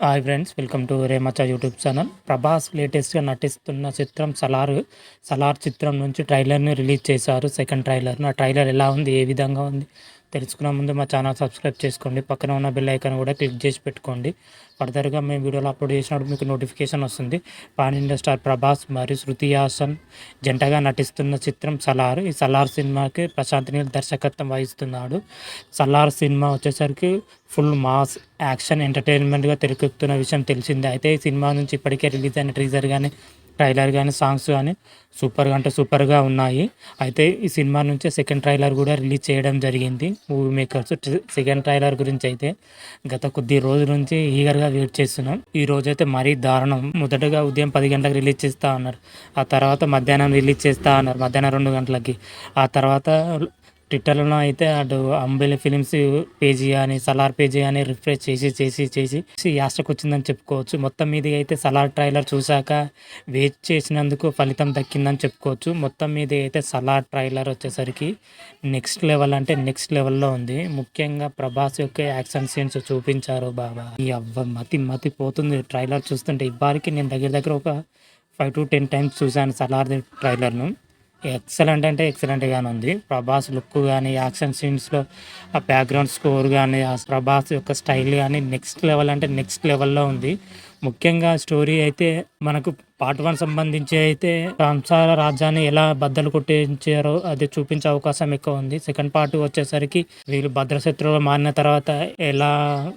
Hi friends welcome to రేమచ YouTube channel Prabhas లేటెస్ట్గా నటిస్తున్న చిత్రం సలార్ సలార్ చిత్రం నుంచి ట్రైలర్ని రిలీజ్ చేశారు. సెకండ్ ట్రైలర్ను ఆ ట్రైలర్ ఎలా ఉంది? ఏ విధంగా ఉంది? తెలుసుకునే ముందు మా ఛానల్ సబ్స్క్రైబ్ చేసుకోండి. పక్కన ఉన్న బెల్ ఐకాన్ కూడా క్లిక్ చేసి పెట్టుకోండి. ఫర్దర్గా మేము వీడియోలు అప్లోడ్ చేసినప్పుడు మీకు నోటిఫికేషన్ వస్తుంది. పాన్ ఇండియా స్టార్ ప్రభాస్ మరియు శృతి హాసన్ జంటగా నటిస్తున్న చిత్రం సలార్. ఈ సలార్ సినిమాకి ప్రశాంత్ నీల్ దర్శకత్వం వహిస్తున్నాడు. సలార్ సినిమా వచ్చేసరికి ఫుల్ మాస్ యాక్షన్ ఎంటర్టైన్మెంట్గా తెరకెక్కుతున్న విషయం తెలిసిందే. అయితే ఈ సినిమా నుంచి ఇప్పటికే రిలీజ్ అయిన టీజర్ కానీ ట్రైలర్ కానీ సాంగ్స్ కానీ సూపర్గా అంటే సూపర్గా ఉన్నాయి. అయితే ఈ సినిమా నుంచి సెకండ్ ట్రైలర్ కూడా రిలీజ్ చేయడం జరిగింది. మూవీ మేకర్స్ సెకండ్ ట్రైలర్ గురించి అయితే గత కొద్ది రోజుల నుంచి ఈగర్గా వెయిట్ చేస్తున్నాం. ఈ రోజు అయితే మరీ దారుణం. మొదటగా ఉదయం పది గంటలకు రిలీజ్ చేస్తా అన్నారు. ఆ తర్వాత మధ్యాహ్నం రిలీజ్ చేస్తా అన్నారు. మధ్యాహ్నం రెండు గంటలకి. ఆ తర్వాత ట్విట్టర్లో అయితే అటు అంబేలి ఫిలిమ్స్ పేజీ కానీ సలార్ పేజీ కానీ రిఫ్రెష్ చేసి చేసి చేసి యాస్టకు వచ్చిందని చెప్పుకోవచ్చు. మొత్తం మీద అయితే సలార్ ట్రైలర్ చూశాక వెయిట్ చేసినందుకు ఫలితం దక్కిందని చెప్పుకోవచ్చు. మొత్తం మీద అయితే సలార్ ట్రైలర్ వచ్చేసరికి నెక్స్ట్ లెవెల్ అంటే నెక్స్ట్ లెవెల్లో ఉంది. ముఖ్యంగా ప్రభాస్ యొక్క యాక్షన్ సీన్స్ చూపించారు బాబా. ఈ అవ్వ మతి మతి పోతుంది ట్రైలర్ చూస్తుంటే. ఇబ్బారికి నేను దగ్గర దగ్గర ఒక ఫైవ్ టు టెన్ టైమ్స్ చూశాను సలార్ ట్రైలర్ను. ఎక్సలెంట్ అంటే ఎక్సలెంట్గానే ఉంది. ప్రభాస్ లుక్ కానీ యాక్షన్ సీన్స్లో ఆ బ్యాక్గ్రౌండ్ స్కోర్ కానీ ఆ ప్రభాస్ యొక్క స్టైల్ కానీ నెక్స్ట్ లెవెల్ అంటే నెక్స్ట్ లెవెల్లో ఉంది. ముఖ్యంగా స్టోరీ అయితే మనకు పార్ట్ వన్ సంబంధించి అయితే సంసార రాజ్యాన్ని ఎలా బద్దలు కొట్టించారో అది చూపించే అవకాశం ఎక్కువ ఉంది. సెకండ్ పార్ట్ వచ్చేసరికి వీళ్ళు భద్రశత్రువులు మారిన తర్వాత ఎలా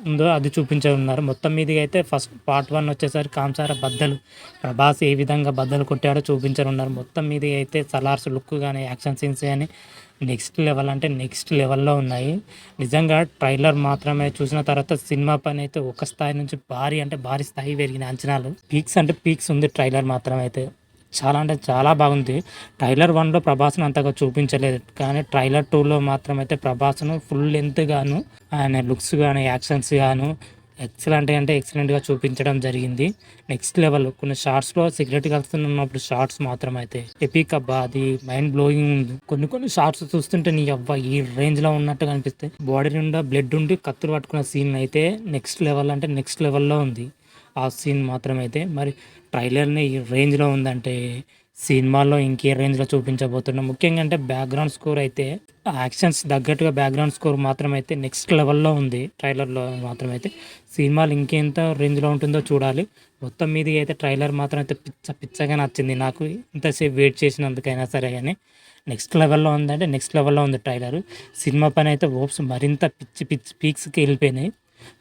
ఉందో అది చూపించే ఉన్నారు. మొత్తం మీద అయితే ఫస్ట్ పార్ట్ వన్ వచ్చేసరికి కాంసార బద్దలు ప్రభాస్ ఏ విధంగా బద్దలు కొట్టాడో చూపించనున్నారు. మొత్తం మీద అయితే సలార్స్ లుక్ కానీ యాక్షన్ సీన్స్ కానీ నెక్స్ట్ లెవెల్ అంటే నెక్స్ట్ లెవెల్లో ఉన్నాయి. నిజంగా ట్రైలర్ మాత్రమే చూసిన తర్వాత సినిమా పని అయితే ఒక స్థాయి నుంచి భారీ అంటే భారీ స్థాయి పెరిగిన అంచనాలు. పీక్స్ అంటే పీక్స్ ఉంది ట్రైలర్ మాత్రం అయితే చాలా అంటే చాలా బాగుంది. ట్రైలర్ వన్లో ప్రభాస్ను అంతగా చూపించలేదు. కానీ ట్రైలర్ టూలో మాత్రం అయితే ప్రభాస్ను ఫుల్ లెంత్ గాను ఆయన లుక్స్ కానీ యాక్షన్స్ గాను ఎక్సలెంట్ అంటే ఎక్సలెంట్గా చూపించడం జరిగింది. నెక్స్ట్ లెవెల్ కొన్ని షార్ట్స్లో సిగరెట్ కలుస్తున్నప్పుడు షార్ట్స్ మాత్రం అయితే ఎపిక్ అబ్బా అది మైండ్ బ్లోయింగ్ ఉంది. కొన్ని కొన్ని షార్ట్స్ చూస్తుంటే నీ అబ్బా ఈ రేంజ్లో ఉన్నట్టు కనిపిస్తాయి బాడీ నిండా బ్లడ్ ఉండి కత్తులు పట్టుకున్న సీన్ అయితే నెక్స్ట్ లెవెల్ అంటే నెక్స్ట్ లెవెల్లో ఉంది. ఆ సీన్ మాత్రం అయితే మరి ట్రైలర్ని ఈ రేంజ్లో ఉందంటే సినిమాల్లో ఇంకే రేంజ్లో చూపించబోతున్నాం. ముఖ్యంగా అంటే బ్యాక్గ్రౌండ్ స్కోర్ అయితే యాక్షన్స్ తగ్గట్టుగా బ్యాక్గ్రౌండ్ స్కోర్ మాత్రం అయితే నెక్స్ట్ లెవెల్లో ఉంది. ట్రైలర్లో మాత్రం అయితే సినిమాలు ఇంకెంత రేంజ్లో ఉంటుందో చూడాలి. మొత్తం మీదకి అయితే ట్రైలర్ మాత్రం అయితే పిచ్చ పిచ్చగా నచ్చింది నాకు. ఇంతసేపు వెయిట్ చేసినందుకైనా సరే కానీ నెక్స్ట్ లెవెల్లో ఉందంటే నెక్స్ట్ లెవెల్లో ఉంది ట్రైలర్. సినిమా పని అయితే ఓప్స్ మరింత పిచ్చి పిచ్చి పీక్స్కి వెళ్ళిపోయినాయి.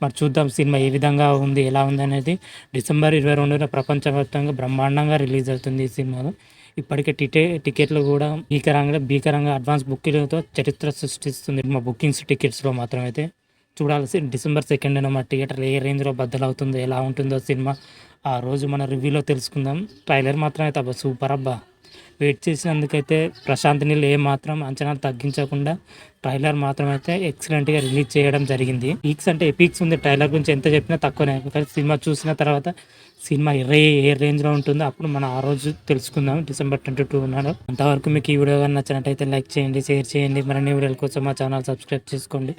మరి చూద్దాం సినిమా ఏ విధంగా ఉంది ఎలా ఉంది అనేది. డిసెంబర్ ఇరవై రెండున ప్రపంచవ్యాప్తంగా బ్రహ్మాండంగా రిలీజ్ అవుతుంది ఈ సినిమాలో. ఇప్పటికే టికె టికెట్లు కూడా భీకరంగా భీకరంగా అడ్వాన్స్ బుకింగ్లతో చరిత్ర సృష్టిస్తుంది. మా బుకింగ్స్ టికెట్స్లో మాత్రం అయితే చూడాల్సి డిసెంబర్ సెకండ్ మా థియేటర్ ఏ రేంజ్లో బద్దలవుతుందో ఎలా ఉంటుందో సినిమా ఆ రోజు మన రివ్యూలో తెలుసుకుందాం. ట్రైలర్ మాత్రం అయితే అబ్బా సూపర్ అబ్బా. వెయిట్ చేసినందుకైతే ప్రశాంత్ నీళ్ళు ఏ మాత్రం అంచనాలు తగ్గించకుండా ట్రైలర్ మాత్రం అయితే ఎక్సలెంట్గా రిలీజ్ చేయడం జరిగింది. పీక్స్ అంటే ఎపిక్స్ ఉంది. ట్రైలర్ గురించి ఎంత చెప్పినా తక్కువనే. కానీ సినిమా చూసిన తర్వాత సినిమా ఏ ఏ రేంజ్లో ఉంటుందో అప్పుడు మనం ఆ రోజు తెలుసుకుందాం. డిసెంబర్ ట్వంటీ టూ ఉన్నాడు. అంతవరకు మీకు ఈ వీడియో కానీ నచ్చినట్టయితే లైక్ చేయండి షేర్ చేయండి. మరిన్ని వీడియోల కోసం మా ఛానల్ సబ్స్క్రైబ్ చేసుకోండి.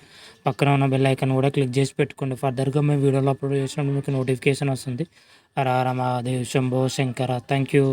పక్కన ఉన్న బెల్ ఐకాన్ కూడా క్లిక్ చేసి పెట్టుకోండి. ఫర్దర్గా మేము వీడియోలో అప్లోడ్ చేసినప్పుడు మీకు నోటిఫికేషన్ వస్తుంది. రారా మహాదేవ్ శంభో శంకర. Thank you